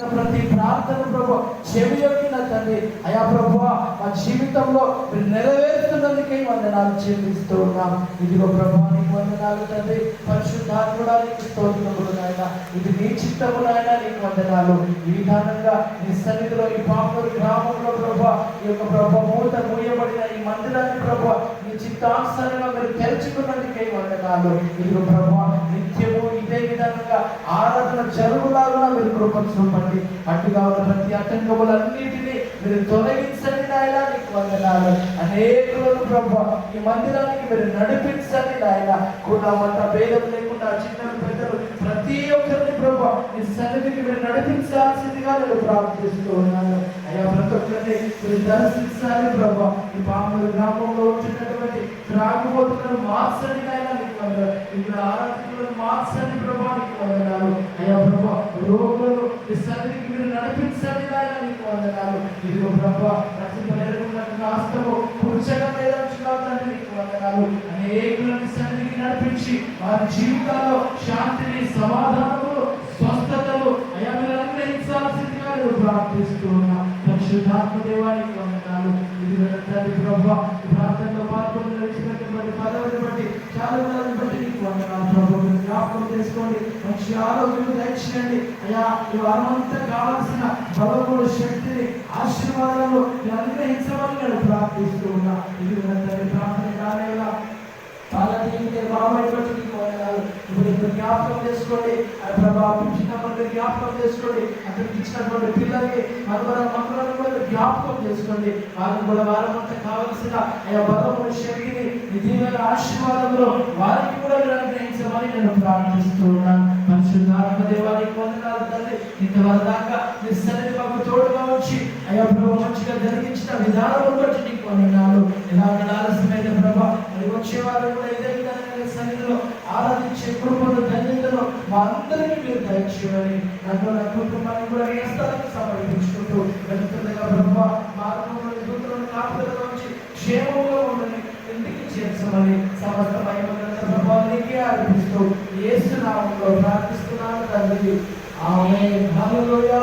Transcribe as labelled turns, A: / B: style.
A: ప్రతి ప్రార్థన ప్రభు చెవి యొక్కిన తండ్రి అయా ప్రభు మా జీవితంలో మీరు నెరవేరుతున్నందుకే వందనాలు చెల్లిస్తూ ఉన్నాం. ఇదిగో ప్రభు నీకు వందనాలు తండ్రి. పరిశుద్ధాత్ముడా నీకు స్తోత్రములు నాయన. ఇది నీ చిత్తము నాయన నీకు వందనాలు. ఈ విధానంగా నీ సన్నిధిలో ఈ పాపూరు గ్రామంలో ప్రభు ఈ యొక్క ప్రభు మూత మూయబడిన ఈ మందిరాన్ని ప్రభు నీ చిత్తానుసారంగా మీరు తెరుచుకున్నందుకే వందనాలు. ఇదిగో ప్రభు నిత్యము విధంగా ఆరాధన జరుగులాగా మీరు కృపను చూపండి అట్టుగా ఉన్న ప్రతి అటంకములన్నిటినీ మీరు తొలగించండి నాయన నీకు వందనాలు. అనేకులను ప్రభు ఈ మందిరానికి మీరు నడిపించండి నాయన. కూడా మత భేదం లేకుండా చిన్న పెద్దలు ప్రతి ఒక్కరిని ప్రభు ఈ సన్నిధికి మీరు నడిపించాల్సిందిగా నేను ప్రార్థిస్తూ ఉన్నాను. అయ్యా ప్రతి ఒక్కరిని మీరు దర్శించాలి ప్రభు. ఈ పాముల గ్రామంలో వచ్చినటువంటి త్రాగుబోతులను మార్చండి నాయన నీకు వందలు ఇక్కడ ఆరాధకులను మార్చండి అయ్యా ప్రభా రోగులను ఈ మీరు నడిపించండి నాయన నీకు వందనాలు. ఇదిగో ప్రభా రక్షింపలేకున్నటువంటి ఆస్తము పురుషగా వేయించున్నావు తండ్రి నీకు వందనాలు. అనేకులను సన్నిధికి నడిపించి వారి జీవితాల్లో శాంతిని సమాధానము స్వస్థతలు అయ్యా మీరు అనుగ్రహించాల్సిందిగా నేను ప్రార్థిస్తూ ఉన్నా. పరిశుద్ధాత్మ దేవానికి వందనాలు. ఇది తండ్రి ప్రభా ప్రార్థనలో పాల్గొని నడిచినటువంటి పద బట్టి బట్టి నీకు వందనాలు ప్రభు మీరు జ్ఞాపకం చేసుకోండి. మంచి ఆరోగ్యం దయచేయండి. అయ్యా ఈ వారమంతా కావాల్సిన బలములు శక్తిని ఆశీర్వాదాలు అనుగ్రహించమని నేను ప్రార్థిస్తూ ఉన్నా. ఇది తండ్రి ప్రార్థన కాలేలా పాలనీయులే బాబైనటువంటి నీకు వందనాలు. ఇప్పుడు జ్ఞాపకం చేసుకోండి. ఆ ప్రభావం జ్ఞాపకం చేసుకోండి. అతనికి ఇచ్చినటువంటి పిల్లల్ని మరొక మమ్మల్ని కూడా జ్ఞాపకం చేసుకోండి. వారికి కూడా వారమంతా కావలసిన ఆ బలములు శక్తిని నిజమైన ఆశీర్వాదంలో వారికి కూడా మీరు అనుగ్రహించమని నేను ప్రార్థిస్తూ ఉన్నాను. పరిశుద్ధాత్మ దేవానికి వందనాలు తల్లి ఇంతవరకు దాకా మీ సన్నిధి మాకు తోడుగా వచ్చి అయ్యా ప్రభు మంచిగా జరిగించిన విధానం బట్టి నీకు వందనాలు. ఇలాంటి ఆలస్యమైన ప్రభు ధన్యతను అందరికీ మీరు దయచేయమని నన్ను నా కుటుంబాన్ని కూడా ఏ స్థలానికి సమర్పించుకుంటూ వెళ్తుండగా బ్రహ్మ మార్గంలో దూతలను కాపుదల ఉంచి క్షేమంగా ఉండని ఇంటికి చేర్చమని సమస్త మహిమగ్రంథ ప్రభావానికి అర్పిస్తూ ఏసు నామంలో ప్రార్థిస్తున్నాను తండ్రి. ఆమె హల్లెలూయా.